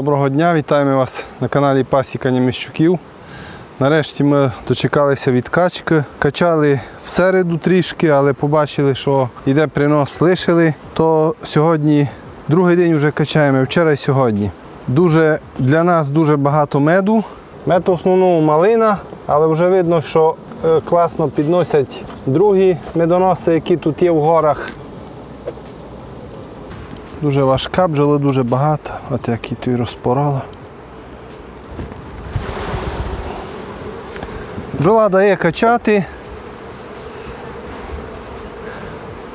Доброго дня, вітаємо вас на каналі Пасіка Німіщуків. Нарешті ми дочекалися від качки. Качали всереду трішки, але побачили, що йде принос, лишили. То сьогодні другий день вже качаємо, вчора і сьогодні. Дуже, для нас дуже багато меду. Мед основному малина, але вже видно, що е, класно підносять другі медоноси, які тут є в горах. Дуже важка, бджоли дуже багато. От як і тут розпорола. Бджола дає качати.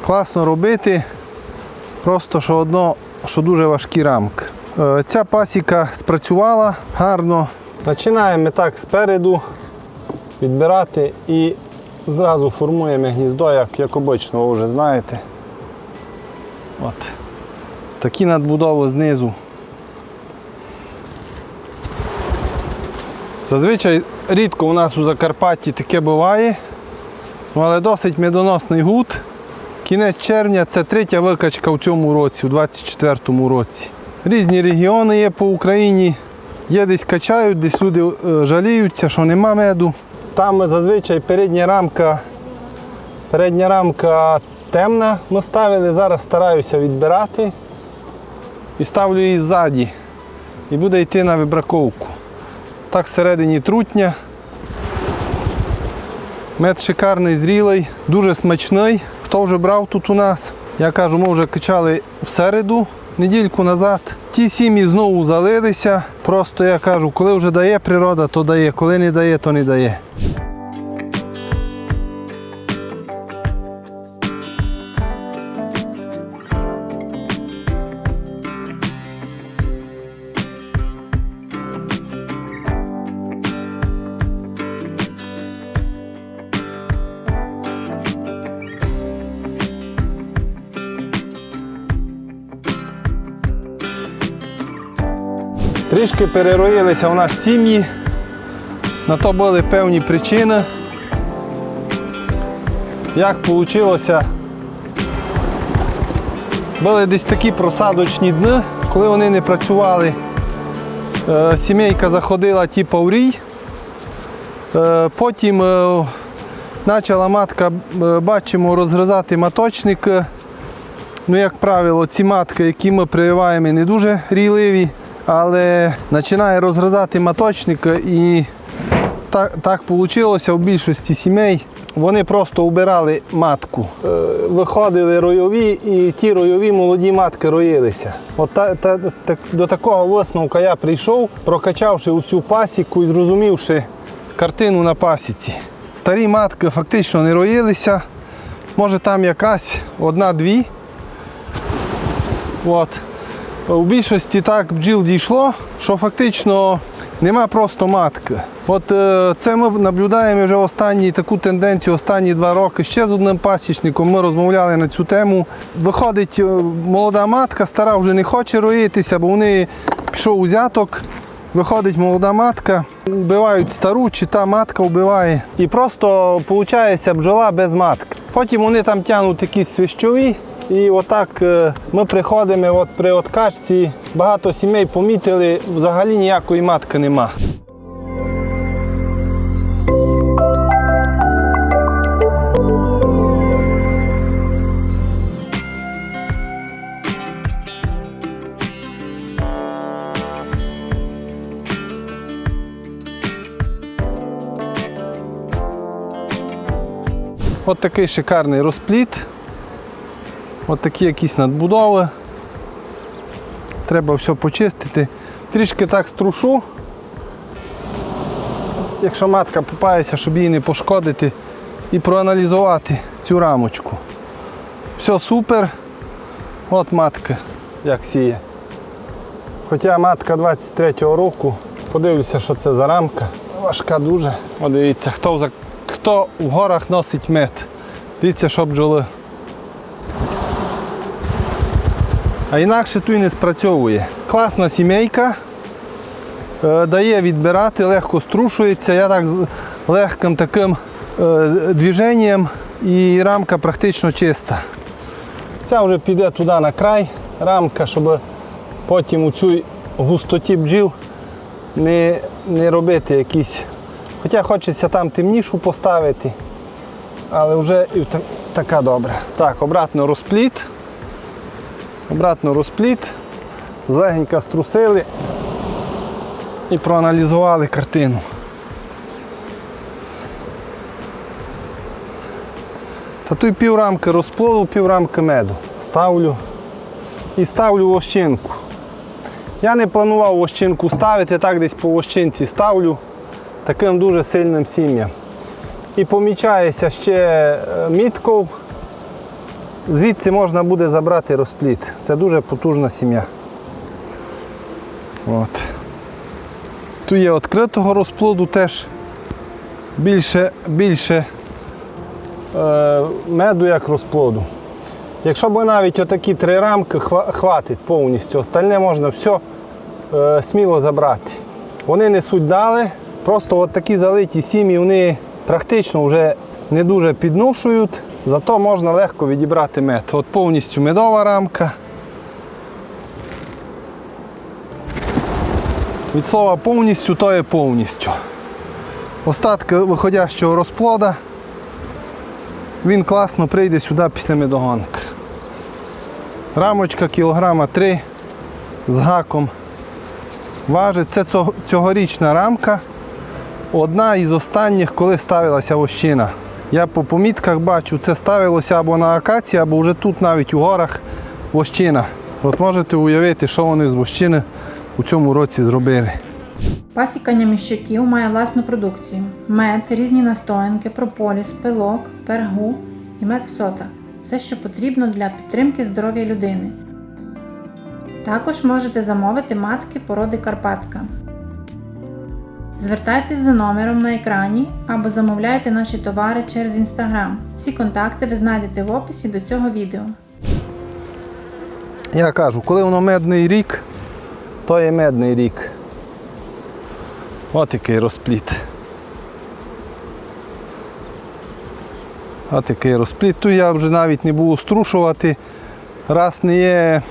Класно робити. Просто що одно, що дуже важкі рамки. Е, Ця пасіка спрацювала гарно. Починаємо так спереду відбирати і зразу формуємо гніздо, як, як обично, ви вже знаєте. От. Такі надбудови знизу. Зазвичай рідко у нас у Закарпатті таке буває, але досить медоносний гуд. Кінець червня це третя викачка в цьому році, у 24-му році. Різні регіони є по Україні. Є десь качають, десь люди е, жаліються, що нема меду. Там зазвичай передня рамка, передня рамка темна. Ми ставили, зараз стараюся відбирати і ставлю її ззаді. І буде йти на вибраковку. Так всередині трутня. Мед шикарний, зрілий, дуже смачний. Хто вже брав тут у нас? Я кажу, ми вже качали в середу, недільку назад. Ті сім'ї знову залилися. Просто я кажу, коли вже дає природа, то дає, коли не дає, то не дає. Трішки перероїлися у нас сім'ї. На то були певні причини. Як вийшло, були десь такі просадочні дні, коли вони не працювали. Е, Сімейка заходила типу в рій. Е, Потім е, почала матка, бачимо, розгризати маточник. Ну, як правило, ці матки, які ми прививаємо, не дуже рійливі, але починає розгризати маточник і так, так вийшло в більшості сімей. Вони просто убирали матку. Е, Виходили ройові і ті ройові молоді матки роїлися. От та, та, та- до такого висновка я прийшов, прокачавши усю пасіку і зрозумівши картину на пасіці. Старі матки фактично не роїлися. Може там якась одна-дві. От. У більшості так бджіл дійшло, що фактично нема просто матки. От е, це ми наблюдаємо вже останні таку тенденцію останні два роки. Ще з одним пасічником ми розмовляли на цю тему. Виходить е, молода матка, стара вже не хоче роїтися, бо вони пішов узяток. Виходить молода матка, вбивають стару, чи та матка вбиває. І просто виходить бджола без матки. Потім вони там тягнуть якісь свищові. І отак е, ми приходимо от при откачці. Багато сімей помітили, взагалі ніякої матки нема. От такий шикарний розпліт. От такі якісь надбудови. Треба все почистити. Трішки так струшу. Якщо матка попається, щоб її не пошкодити, і проаналізувати цю рамочку. Все супер. От матка, як сіє. Хоча матка 23-го року, подивлюся, що це за рамка. Важка дуже. О, дивіться, хто хто в горах носить мед. Дивіться, що бджоли. А інакше і не спрацьовує. Класна сімейка. Е, Дає відбирати, легко струшується. Я так легким таким е, движенням і рамка практично чиста. Ця вже піде туди на край, рамка, щоб потім у цю густоті бджіл не, не робити якісь. Хоча хочеться там темнішу поставити, але вже і та- така добра. Так, обратно розпліт. Обратно розпліт. Злегенька струсили і проаналізували картину. Та тут піврамки розплоду, піврамки меду. Ставлю і ставлю вощинку. Я не планував вощинку ставити, так десь по вощинці ставлю таким дуже сильним сім'ям. І помічається ще е, мітков. Звідси можна буде забрати розпліт. Це дуже потужна сім'я. От. Тут є відкритого розплоду теж більше, більше е, меду як розплоду. Якщо б навіть отакі три рамки хватить повністю, остальне можна все е, сміло забрати. Вони несуть дали, просто от такі залиті сім'ї, вони практично вже не дуже підношують, зато можна легко відібрати мед. От повністю медова рамка. Від слова повністю, то є повністю. Остатки виходящого розплода, він класно прийде сюди після медогонки. Рамочка кілограма 3 з гаком. Важить. Це цьогорічна рамка. Одна із останніх, коли ставилася вощина. Я по помітках бачу, це ставилося або на акації, або вже тут навіть у горах вощина. От можете уявити, що вони з вощини у цьому році зробили. Пасікання міщаків має власну продукцію: мед, різні настоянки, прополіс, пилок, пергу і мед в сотах. Все, що потрібно для підтримки здоров'я людини. Також можете замовити матки породи Карпатка. Звертайтесь за номером на екрані або замовляйте наші товари через інстаграм. Всі контакти ви знайдете в описі до цього відео. Я кажу, коли воно медний рік, то є медний рік. От який розпліт. От який розпліт. Тут я вже навіть не буду струшувати. Раз не є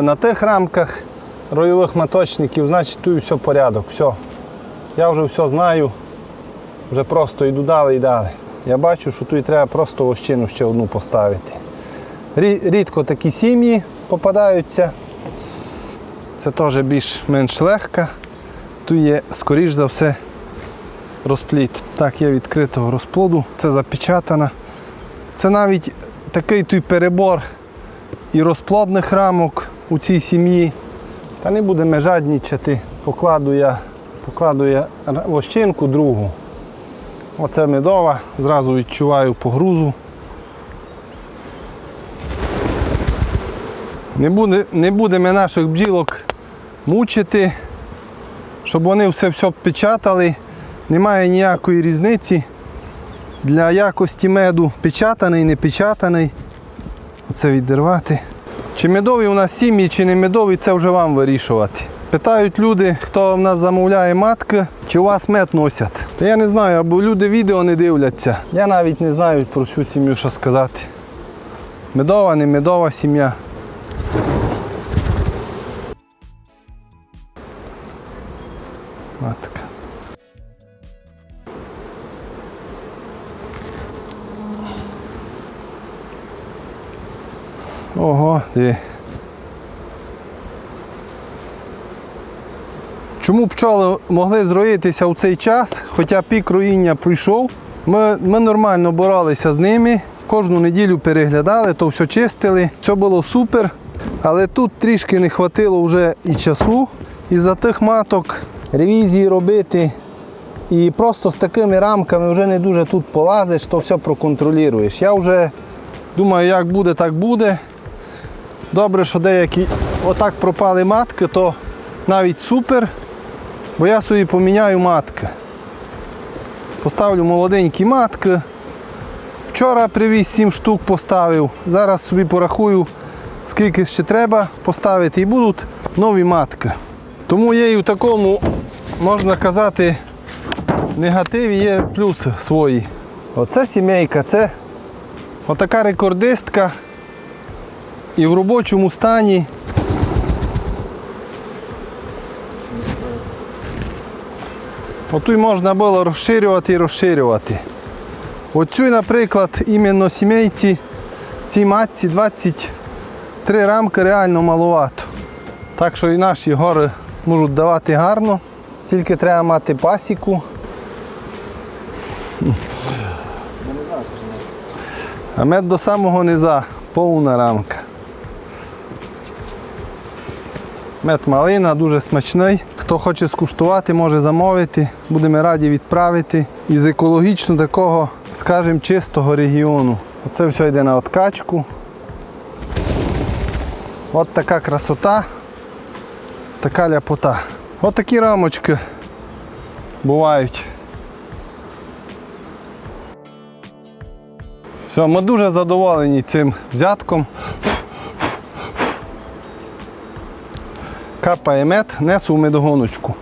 на тих рамках ройових маточників, значить тут все порядок. Все. Я вже все знаю. Вже просто йду далі і далі. Я бачу, що тут треба просто ощину ще одну поставити. Рідко такі сім'ї попадаються. Це теж більш-менш легка. Тут є, скоріш за все, розпліт. Так, є відкритого розплоду, це запечатано. Це навіть такий той перебор і розплодних рамок у цій сім'ї. Та не будемо жаднічати. Покладу я, покладу я вощинку другу. Оце медова, зразу відчуваю погрузу. Не, буде, не будемо наших бджілок мучити, щоб вони все все печатали. Немає ніякої різниці для якості меду печатаний, не печатаний. Оце відірвати. Чи медові у нас сім'ї, чи не медові, це вже вам вирішувати. Питають люди, хто в нас замовляє матки, чи у вас мед носять. Та я не знаю, або люди відео не дивляться. Я навіть не знаю про всю сім'ю, що сказати. Медова, не медова сім'я. Матка. Ого, диви. Чому пчоли могли зроїтися у цей час, хоча пік руїння пройшов? Ми, ми нормально боролися з ними, кожну неділю переглядали, то все чистили, все було супер. Але тут трішки не хватило вже і часу. Із-за тих маток ревізії робити. І просто з такими рамками вже не дуже тут полазиш, то все проконтролюєш. Я вже думаю, як буде, так буде. Добре, що деякі отак пропали матки, то навіть супер, бо я собі поміняю матки. Поставлю молоденькі матки. Вчора привіз 7 штук поставив. Зараз собі порахую, скільки ще треба поставити, і будуть нові матки. Тому є і в такому, можна казати, негативі є плюси свої. Оце сімейка, це отака рекордистка і в робочому стані. Отут можна було розширювати і розширювати. Оцю, наприклад, іменно сімейці, цій матці 23 рамки реально маловато. Так що і наші гори можуть давати гарно, тільки треба мати пасіку. А мед до самого низа, повна рамка. Мед малина, дуже смачний. Хто хоче скуштувати, може замовити. Будемо раді відправити із екологічно такого, скажімо, чистого регіону. Оце все йде на откачку. От така красота, така ляпота. От такі рамочки бувають. Все, ми дуже задоволені цим взятком. Капає мед, несу медогоночку.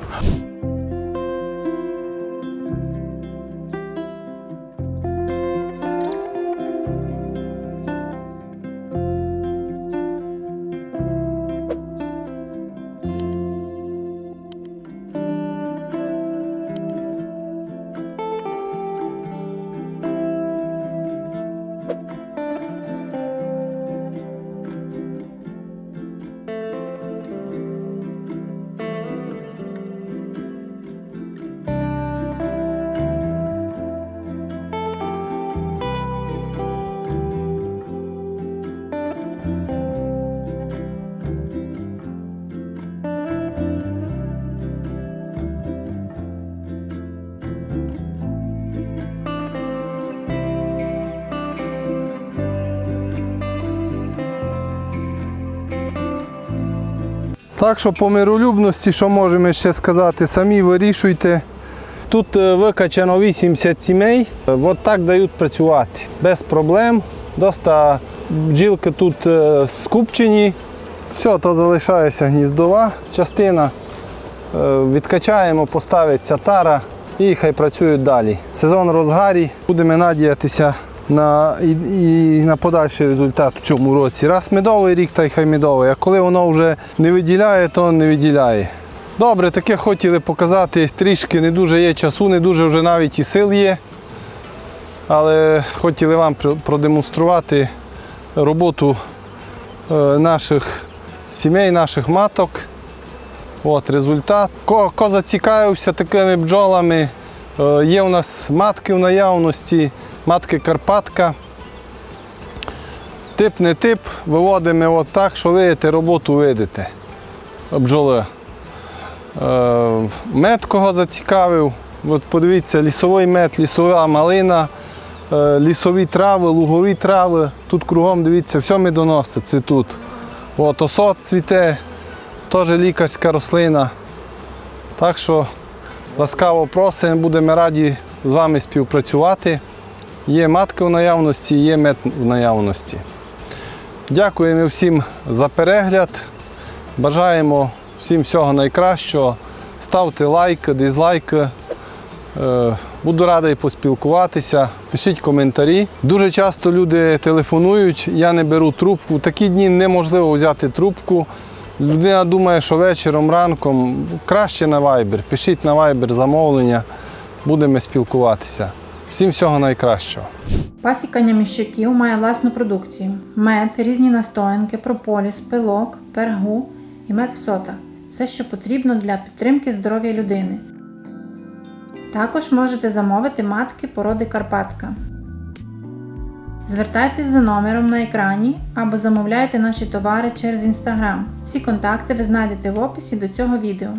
Так що по миролюбності, що можемо ще сказати, самі вирішуйте. Тут е, викачано 80 сімей, Е, от так дають працювати. Без проблем. Доста бджілки тут е, скупчені. Все, то залишається гніздова частина. Відкачаємо, поставиться тара і хай працюють далі. Сезон розгарі. Будемо надіятися на, і, і на подальший результат у цьому році. Раз медовий рік, та й хай медовий. А коли воно вже не виділяє, то не виділяє. Добре, таке хотіли показати. Трішки не дуже є часу, не дуже вже навіть і сил є. Але хотіли вам продемонструвати роботу е, наших сімей, наших маток. От результат. Ко, ко зацікавився такими бджолами. Е, Є у нас матки в наявності, матки Карпатка. Тип не тип, виводимо от так, що видите, роботу видите. Бджоли. Е, Мед кого зацікавив. От подивіться, лісовий мед, лісова малина, е, лісові трави, лугові трави. Тут кругом дивіться, все медоноси цвітуть. От осот цвіте, теж лікарська рослина. Так що ласкаво просимо, будемо раді з вами співпрацювати. Є матки в наявності, є мед в наявності. Дякуємо всім за перегляд. Бажаємо всім всього найкращого. Ставте лайки, дизлайки. Е, Буду радий поспілкуватися. Пишіть коментарі. Дуже часто люди телефонують, я не беру трубку. Такі дні неможливо взяти трубку. Людина думає, що вечором, ранком краще на Viber. Пишіть на Viber замовлення, будемо спілкуватися. Всім всього найкращого. Пасікання міщаків має власну продукцію: мед, різні настоянки, прополіс, пилок, пергу і мед в сотах. Все, що потрібно для підтримки здоров'я людини. Також можете замовити матки породи Карпатка. Звертайтесь за номером на екрані або замовляйте наші товари через інстаграм. Всі контакти ви знайдете в описі до цього відео.